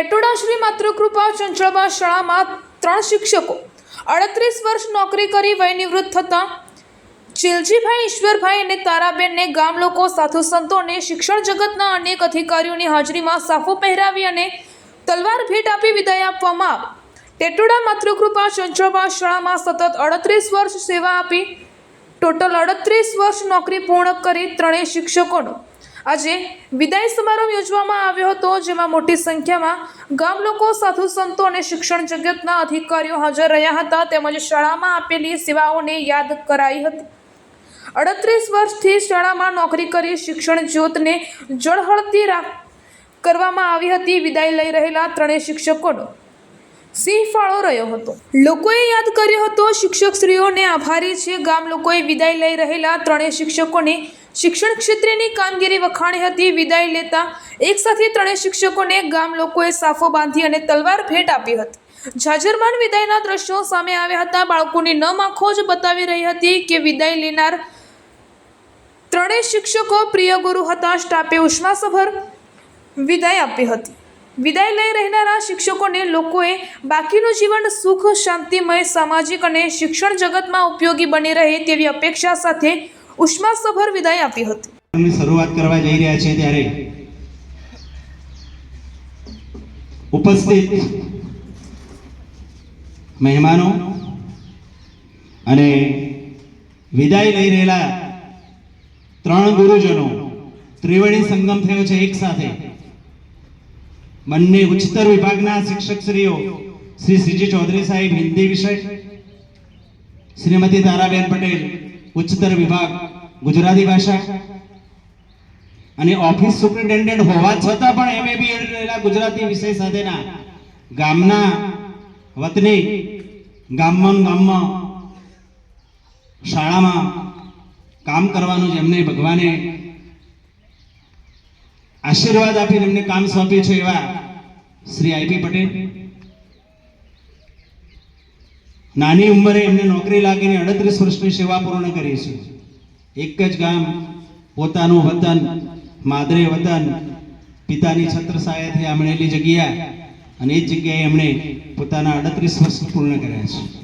ટેટોડા શ્રી માતૃકૃપા ચંચળબા શાળામાં ત્રણ શિક્ષકો, અડત્રીસ વર્ષ નોકરી કરી વયનિવૃત્ત થતાં, ચિલજીભાઈ, ઈશ્વરભાઈ અને તારાબેનને ગામ લોકો સાધુ સંતોને શિક્ષણ જગતના અનેક અધિકારીઓની હાજરીમાં સાફો પહેરાવી અને તલવાર ભેટ આપી વિદાય આપવામાં આવી. ટેટોડા માતૃકૃપા ચંચળબા શાળામાં સતત અડત્રીસ વર્ષ સેવા આપી, ટોટલ અડત્રીસ વર્ષ નોકરી પૂર્ણ કરી ત્રણેય શિક્ષકોનો આજે વિદાય સમારોહ યોજવામાં આવ્યો હતો, જેમાં મોટી સંખ્યામાં ગામ લોકો, સાધુ સંતો અને શિક્ષણ જગતના અધિકારીઓ હાજર રહ્યા હતા. તેમજ શાળામાં આપેલી સેવાઓને યાદ કરાઈ હતી. અડત્રીસ વર્ષથી શાળામાં નોકરી કરી શિક્ષણ જ્યોતને જળહળતી રાખ કરવામાં આવી હતી. વિદાય લઈ રહેલા ત્રણેય શિક્ષકોનો સિંહ ફાળો રહ્યો હતો. લોકોએ યાદ કર્યો હતો શિક્ષકશ્રીઓને આભારી છે. ગામ લોકોએ વિદાય લઈ રહેલા ત્રણેય શિક્ષકોને શિક્ષણ ક્ષેત્રેની કામગીરી વખાણી હતી. વિદાય લેતા એક સાથે ત્રણેય શિક્ષકોને ગામ લોકોએ સાફો બાંધી અને તલવાર ભેટ આપી હતી. જાજરમાન વિદાયના દ્રશ્યો સામે આવ્યા હતા. બાળકોની નમ આંખો જ બતાવી રહી હતી કે વિદાય લેનાર ત્રણેય શિક્ષકો પ્રિય ગુરુ હતા. સ્ટાફે ઉષ્માસભર વિદાય આપી હતી. વિદાય લઈ રહેનારા શિક્ષકોને લોકોએ બાકીનું જીવન સુખ, શાંતિમય, સામાજિક અને શિક્ષણ જગતમાં ઉપયોગી બની રહે તેવી અપેક્ષા સાથે ઉષ્માસભર વિદાય આપી હતી. શરૂઆત કરવા જઈ રહ્યા છે ત્યારે ઉપસ્થિત મહેમાનો અને વિદાય લઈ રહેલા ત્રણ ગુરુજનો ત્રિવેણી સંગમ થયો છે એક સાથે. બંને ઉચ્ચતર વિભાગના શિક્ષકશ્રીઓ શ્રી શ્રીજી ચૌધરી સાહેબ હિન્દી વિષય, શ્રીમતી તારાબેન પટેલ, ઉચ્ચતર વિભાગ ગુજરાતી ભાષા અને ઓફિસ સુપ્રિન્ટેન્ડન્ટ હોવા છતાં પણ એમએ બી. ગુજરાતી વિષય સાથેના ગામના વતની ગામમાં ગામમાં શાળામાં કામ કરવાનું જેમને ભગવાને આશીર્વાદ આપીને એમને કામ સોંપ્યું છે એવા શ્રી આઈપી પટેલ. નાની ઉંમરે એમને નોકરી લાગીને અડત્રીસ વર્ષની સેવા પૂર્ણ કરી છે. એક જ ગામ, પોતાનું વતન, માદરે વતન, પિતાની છત્રછાયાથી આમણેલી જગ્યા અને એ જગ્યાએ એમણે પોતાના અડત્રીસ વર્ષ પૂર્ણ કર્યા છે.